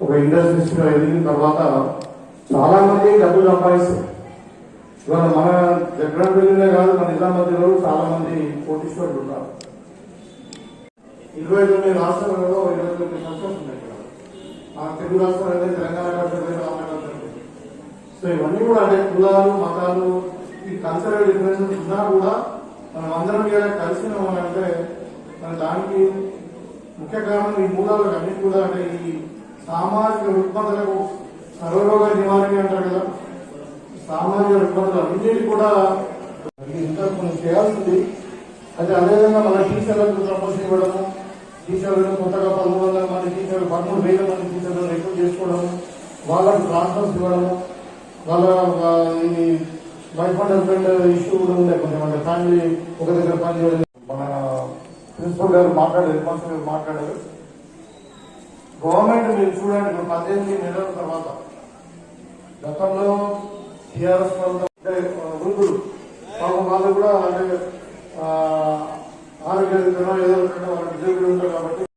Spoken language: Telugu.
ఒక ఇండస్ట్రీస్లో ఎదిగిన తర్వాత చాలా మంది డబ్బులు సంపాదిస్తారు. ఇవాళ మన జగన్ వెళ్ళినే కాదు మన నిజామాబాద్లో చాలా మంది కోటీశ్వరులు ఉన్నారు ఇరవై తొమ్మిది రాష్ట్రాలలో ఇరవై తొమ్మిది సంస్థలు ఉన్నాయి మన తెలుగు రాష్ట్రాలు తెలంగాణ రాష్ట్రాలు సో ఇవన్నీ కూడా అంటే కులాలు మతాలు ఈ కల్చరల్ డిఫరెన్సెస్ ఉన్నా కూడా అందరం ఇలా కలిసి అంటే మన దానికి ముఖ్య కారణం ఈ మూలాలు అన్ని కూడా అంటే ఈ సామాజిక రుగ్మతలకు సర్వరోగ నివారణ అంటారు కదా. సామాజిక రుగ్మతలు అన్నిటి కూడా ఇంకా చేయాల్సింది. అయితే అదేవిధంగా మన టీచర్లకు ప్రమోషన్ ఇవ్వడము టీచర్లను కొత్తగా పదమూడు వందల మంది టీచర్లు పదమూడు వేల మంది టీచర్లను రిక్రూట్ చేసుకోవడము వాళ్ళకు ట్రాన్స్ఫర్స్ ఇవ్వడము వాళ్ళ వైఫ్ అండ్ హస్బెండ్ ఇష్యూ కూడా ఉండే కొంచెం అంటే ఫ్యామిలీ ఒక దగ్గర పని చేయడం మన ప్రిన్సిపల్ గారు మాట్లాడారు హెడ్ గారు మాట్లాడారు. గవర్నమెంట్ మీరు చూడండి ఇప్పుడు పద్దెనిమిది నెలల తర్వాత గతంలో టీఆర్ఎస్ అంటే, వృద్ధులు పాపం వాళ్ళు కూడా అంటే ఆరోగ్య ఏదో రకంగా వాళ్ళకి డిజేబుల్ ఉంటారు కాబట్టి